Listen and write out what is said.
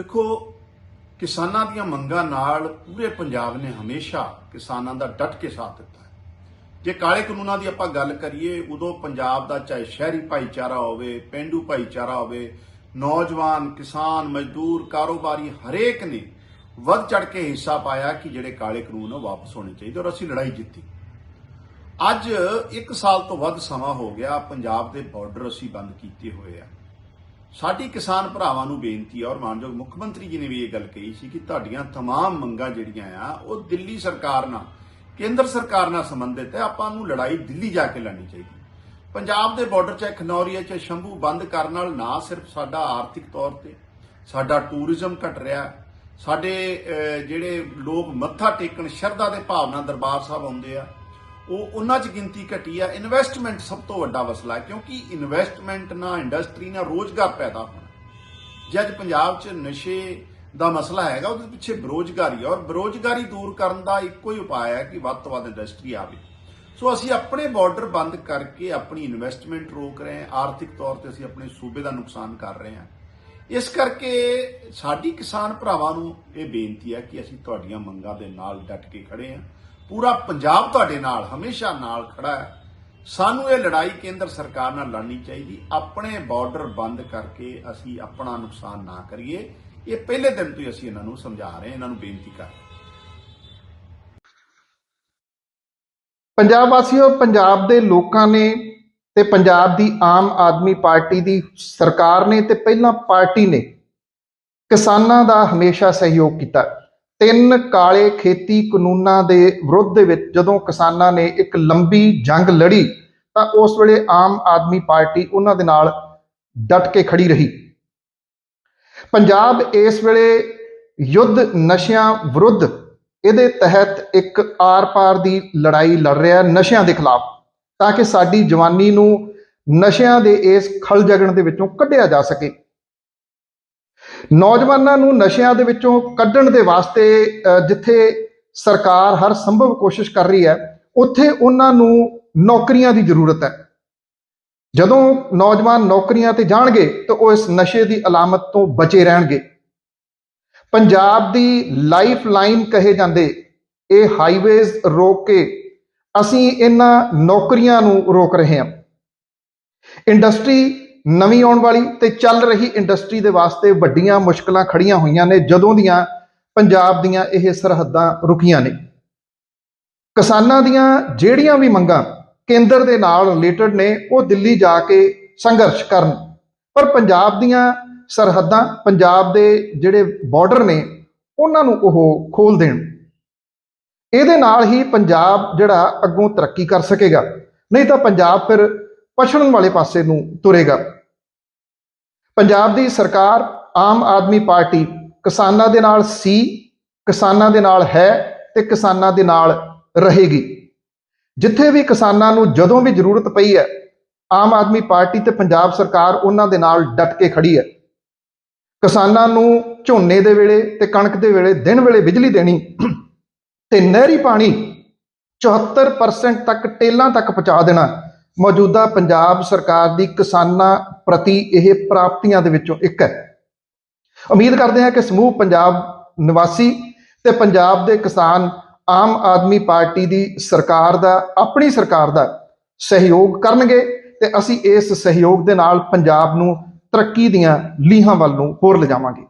ਦੇਖੋ, ਕਿਸਾਨਾਂ ਦੀਆਂ ਮੰਗਾਂ ਨਾਲ ਪੂਰੇ ਪੰਜਾਬ ਨੇ ਹਮੇਸ਼ਾ ਕਿਸਾਨਾਂ ਦਾ ਡਟ ਕੇ ਸਾਥ ਦਿੱਤਾ ਹੈ। ਜੇ ਕਾਲੇ ਕਾਨੂੰਨਾਂ ਦੀ ਆਪਾਂ ਗੱਲ ਕਰੀਏ, ਉਦੋਂ ਪੰਜਾਬ ਦਾ ਚਾਹੇ ਸ਼ਹਿਰੀ ਭਾਈਚਾਰਾ ਹੋਵੇ, ਪਿੰਡੂ ਭਾਈਚਾਰਾ ਹੋਵੇ, ਨੌਜਵਾਨ, ਕਿਸਾਨ, ਮਜ਼ਦੂਰ, ਕਾਰੋਬਾਰੀ ਹਰੇਕ ਨੇ ਵੱਧ ਚੜ ਕੇ ਹਿੱਸਾ ਪਾਇਆ ਕਿ ਜਿਹੜੇ ਕਾਲੇ ਕਾਨੂੰਨ ਉਹ ਵਾਪਸ ਹੋਣੇ ਚਾਹੀਦੇ ਔਰ ਅਸੀਂ ਲੜਾਈ ਜਿੱਤੀ। ਅੱਜ 1 ਸਾਲ ਤੋਂ ਵੱਧ ਸਮਾਂ ਹੋ ਗਿਆ, ਪੰਜਾਬ ਦੇ ਬਾਰਡਰ ਅਸੀਂ ਬੰਦ ਕੀਤੇ ਹੋਏ ਆ। ਸਾਡੀ ਕਿਸਾਨ ਭਰਾਵਾਂ ਨੂੰ ਬੇਨਤੀ ਹੈ ਔਰ ਮਾਨਯੋਗ ਮੁੱਖ ਮੰਤਰੀ ਜੀ ਨੇ ਵੀ ਇਹ ਗੱਲ ਕਹੀ ਸੀ ਕਿ ਤੁਹਾਡੀਆਂ तमाम ਮੰਗਾਂ ਜਿਹੜੀਆਂ ਆ ਉਹ ਦਿੱਲੀ ਸਰਕਾਰ ਨਾਲ ਕੇਂਦਰ ਸਰਕਾਰ ਨਾਲ ਸੰਬੰਧਿਤ ਹੈ ਆਪਾਂ ਨੂੰ ਲੜਾਈ ਦਿੱਲੀ ਜਾ ਕੇ ਲੜਨੀ ਚਾਹੀਦੀ ਪੰਜਾਬ ਦੇ ਬਾਰਡਰ 'ਚ ਖਨੌਰੀਆ 'ਚ ਸ਼ੰਭੂ ਬੰਦ ਕਰਨ ਨਾਲ ਨਾ ਸਿਰਫ ਸਾਡਾ ਆਰਥਿਕ ਤੌਰ ਤੇ ਸਾਡਾ ਟੂਰਿਜ਼ਮ ਘਟ ਰਿਹਾ ਹੈ, ਸਾਡੇ ਅਹ, ਜਿਹੜੇ ਲੋਕ ਮੱਥਾ ਟੇਕਣ ਸ਼ਰਧਾ ਦੇ ਭਾਵ ਨਾਲ ਦਰਬਾਰ ਸਾਹਿਬ ਆਉਂਦੇ ਆ ਉਹ ਉਹਨਾਂ 'ਚ ਗਿਣਤੀ ਘਟੀ ਆ। ਇਨਵੈਸਟਮੈਂਟ ਸਭ ਤੋਂ ਵੱਡਾ ਮਸਲਾ ਹੈ, ਕਿਉਂਕਿ ਇਨਵੈਸਟਮੈਂਟ ਨਾਲ ਇੰਡਸਟਰੀ ਨਾਲ ਰੋਜ਼ਗਾਰ ਪੈਦਾ ਹੋਣਾ। ਜੇ ਅੱਜ ਪੰਜਾਬ 'ਚ ਨਸ਼ੇ ਦਾ ਮਸਲਾ ਹੈਗਾ, ਉਹਦੇ ਪਿੱਛੇ ਬੇਰੋਜ਼ਗਾਰੀ ਔਰ ਬੇਰੋਜ਼ਗਾਰੀ ਦੂਰ ਕਰਨ ਦਾ ਇੱਕੋ ਹੀ ਉਪਾਅ ਹੈ ਕਿ ਵੱਧ ਤੋਂ ਵੱਧ ਇੰਡਸਟਰੀ ਆਵੇ। ਸੋ ਅਸੀਂ ਆਪਣੇ ਬਾਰਡਰ ਬੰਦ ਕਰਕੇ ਆਪਣੀ ਇਨਵੈਸਟਮੈਂਟ ਰੋਕ ਰਹੇ ਹਾਂ। ਆਰਥਿਕ ਤੌਰ ਤੇ ਅਸੀਂ ਆਪਣੇ ਸੂਬੇ ਦਾ ਨੁਕਸਾਨ ਕਰ ਰਹੇ ਹਾਂ। ਇਸ ਕਰਕੇ ਸਾਡੀ ਕਿਸਾਨ ਭਰਾਵਾਂ ਨੂੰ ਇਹ ਬੇਨਤੀ ਹੈ ਕਿ ਅਸੀਂ ਤੁਹਾਡੀਆਂ ਮੰਗਾਂ ਦੇ ਨਾਲ ਡਟ ਕੇ ਖੜੇ ਹਾਂ। ਪੂਰਾ ਪੰਜਾਬ ਤੁਹਾਡੇ ਨਾਲ, ਹਮੇਸ਼ਾ ਨਾਲ ਖੜਾ ਹੈ। ਸਾਨੂੰ ਇਹ ਲੜਾਈ ਕੇਂਦਰ ਸਰਕਾਰ ਨਾਲ ਲੜਨੀ ਚਾਹੀਦੀ। ਆਪਣੇ ਬਾਰਡਰ ਬੰਦ ਕਰਕੇ ਅਸੀਂ ਆਪਣਾ ਨੁਕਸਾਨ ਨਾ ਕਰੀਏ। ਇਹ ਪਹਿਲੇ ਦਿਨ ਤੋਂ ਹੀ ਅਸੀਂ ਇਹਨਾਂ ਨੂੰ ਸਮਝਾ ਰਹੇ ਇਹਨਾਂ ਨੂੰ ਬੇਨਤੀ ਕਰ ਰਹੇ ਹਾਂ। ਪੰਜਾਬ ਵਾਸੀਓ, ਪੰਜਾਬ ਦੇ ਲੋਕਾਂ ਨੇ ਤੇ ਪੰਜਾਬ ਦੀ ਆਮ ਆਦਮੀ ਪਾਰਟੀ ਦੀ ਸਰਕਾਰ ਨੇ ਤੇ ਪਹਿਲਾਂ ਪਾਰਟੀ ਨੇ ਕਿਸਾਨਾਂ ਦਾ ਹਮੇਸ਼ਾ ਸਹਿਯੋਗ ਕੀਤਾ। ਤਿੰਨ ਕਾਲੇ ਖੇਤੀ ਕਾਨੂੰਨਾਂ ਦੇ ਵਿਰੁੱਧ ਦੇ ਵਿੱਚ ਜਦੋਂ ਕਿਸਾਨਾਂ ਨੇ ਇੱਕ ਲੰਬੀ ਜੰਗ ਲੜੀ, ਤਾਂ ਉਸ ਵੇਲੇ ਆਮ ਆਦਮੀ ਪਾਰਟੀ ਉਹਨਾਂ ਦੇ ਨਾਲ ਡਟ ਕੇ ਖੜੀ ਰਹੀ। ਪੰਜਾਬ ਇਸ ਵੇਲੇ ਯੁੱਧ ਨਸ਼ਿਆਂ ਵਿਰੁੱਧ, ਇਹਦੇ ਤਹਿਤ ਇੱਕ ਆਰ-ਪਾਰ ਦੀ ਲੜਾਈ ਲੜ ਰਿਹਾ ਨਸ਼ਿਆਂ ਦੇ ਖਿਲਾਫ, ਤਾਂ ਕਿ ਸਾਡੀ ਜਵਾਨੀ ਨੂੰ ਨਸ਼ਿਆਂ ਦੇ ਇਸ ਖਲ ਜਗਣ ਦੇ ਵਿੱਚੋਂ ਕੱਢਿਆ ਜਾ ਸਕੇ। ਨੌਜਵਾਨਾਂ ਨੂੰ ਨਸ਼ਿਆਂ ਦੇ ਵਿੱਚੋਂ ਕੱਢਣ ਦੇ ਵਾਸਤੇ ਜਿੱਥੇ ਸਰਕਾਰ ਹਰ ਸੰਭਵ ਕੋਸ਼ਿਸ਼ ਕਰ ਰਹੀ ਹੈ, ਉੱਥੇ ਉਹਨਾਂ ਨੂੰ ਨੌਕਰੀਆਂ ਦੀ ਜ਼ਰੂਰਤ ਹੈ। ਜਦੋਂ ਨੌਜਵਾਨ ਨੌਕਰੀਆਂ ਤੇ ਜਾਣਗੇ, ਤਾਂ ਉਹ ਇਸ ਨਸ਼ੇ ਦੀ ਅਲਾਮਤ ਤੋਂ ਬਚੇ ਰਹਿਣਗੇ। ਪੰਜਾਬ ਦੀ ਲਾਈਫ ਲਾਈਨ ਕਹੇ ਜਾਂਦੇ, ਇਹ ਹਾਈਵੇਜ਼ ਰੋਕ ਕੇ ਅਸੀਂ ਇਹਨਾਂ ਨੌਕਰੀਆਂ ਨੂੰ ਰੋਕ ਰਹੇ ਹਾਂ। ਇੰਡਸਟਰੀ ਨਵੀਂ ਆਉਣ ਵਾਲੀ ਤੇ ਚੱਲ ਰਹੀ ਇੰਡਸਟਰੀ ਦੇ ਵਾਸਤੇ ਵੱਡੀਆਂ ਮੁਸ਼ਕਲਾਂ ਖੜੀਆਂ ਹੋਈਆਂ ਨੇ, ਜਦੋਂ ਦੀਆਂ ਪੰਜਾਬ ਦੀਆਂ ਇਹ ਸਰਹੱਦਾਂ ਰੁਕੀਆਂ ਨੇ। ਕਿਸਾਨਾਂ ਦੀਆਂ ਜਿਹੜੀਆਂ ਵੀ ਮੰਗਾਂ ਕੇਂਦਰ ਦੇ ਨਾਲ ਰਿਲੇਟਡ ਨੇ, ਉਹ ਦਿੱਲੀ ਜਾ ਕੇ ਸੰਘਰਸ਼ ਕਰਨ। ਪਰ ਪੰਜਾਬ ਦੀਆਂ ਸਰਹੱਦਾਂ, ਪੰਜਾਬ ਦੇ ਜਿਹੜੇ ਬਾਰਡਰ ਨੇ, ਉਹਨਾਂ ਨੂੰ ਉਹ ਖੋਲ ਦੇਣ। ਇਹਦੇ ਨਾਲ ਹੀ ਪੰਜਾਬ ਜਿਹੜਾ ਅੱਗੋਂ ਤਰੱਕੀ ਕਰ ਸਕੇਗਾ। ਨਹੀਂ ਤਾਂ ਪੰਜਾਬ ਫਿਰ ਪਛੜਨ ਵਾਲੇ ਪਾਸੇ ਨੂੰ ਤੁਰੇਗਾ। ਪੰਜਾਬ ਦੀ ਸਰਕਾਰ ਆਮ ਆਦਮੀ ਪਾਰਟੀ ਕਿਸਾਨਾਂ ਦੇ ਨਾਲ ਸੀ, ਕਿਸਾਨਾਂ ਦੇ ਨਾਲ ਹੈ ਤੇ ਕਿਸਾਨਾਂ ਦੇ ਨਾਲ ਰਹੇਗੀ। ਜਿੱਥੇ ਵੀ ਕਿਸਾਨਾਂ ਨੂੰ ਜਦੋਂ ਵੀ ਜ਼ਰੂਰਤ ਪਈ ਹੈ, ਆਮ ਆਦਮੀ ਪਾਰਟੀ ਤੇ ਪੰਜਾਬ ਸਰਕਾਰ ਉਹਨਾਂ ਦੇ ਨਾਲ ਡਟ ਕੇ ਖੜੀ ਹੈ। ਕਿਸਾਨਾਂ ਨੂੰ ਝੋਨੇ ਦੇ ਵੇਲੇ ਤੇ ਕਣਕ ਦੇ ਵੇਲੇ, ਦਿਨ ਵੇਲੇ ਬਿਜਲੀ ਦੇਣੀ ਤੇ ਨਹਿਰੀ ਪਾਣੀ 74% ਤੱਕ ਟੇਲਾਂ ਤੱਕ ਪਹੁੰਚਾ ਦੇਣਾ। ਮੌਜੂਦਾ ਪੰਜਾਬ ਸਰਕਾਰ ਦੀ ਕਿਸਾਨਾਂ ਪ੍ਰਤੀ ਇਹ ਪ੍ਰਾਪਤੀਆਂ ਦੇ ਵਿੱਚੋਂ ਇੱਕ ਹੈ। ਉਮੀਦ ਕਰਦੇ ਹਾਂ ਕਿ ਸਮੂਹ ਪੰਜਾਬ ਨਿਵਾਸੀ ਤੇ ਪੰਜਾਬ ਦੇ ਕਿਸਾਨ ਆਮ ਆਦਮੀ ਪਾਰਟੀ ਦੀ ਸਰਕਾਰ ਦਾ, ਆਪਣੀ ਸਰਕਾਰ ਦਾ ਸਹਿਯੋਗ ਕਰਨਗੇ ਤੇ ਅਸੀਂ ਇਸ ਸਹਿਯੋਗ ਦੇ ਨਾਲ ਪੰਜਾਬ ਨੂੰ ਤਰੱਕੀ ਦੀਆਂ ਲੀਹਾਂ ਵੱਲ ਨੂੰ ਹੋਰ ਲਿਜਾਵਾਂਗੇ।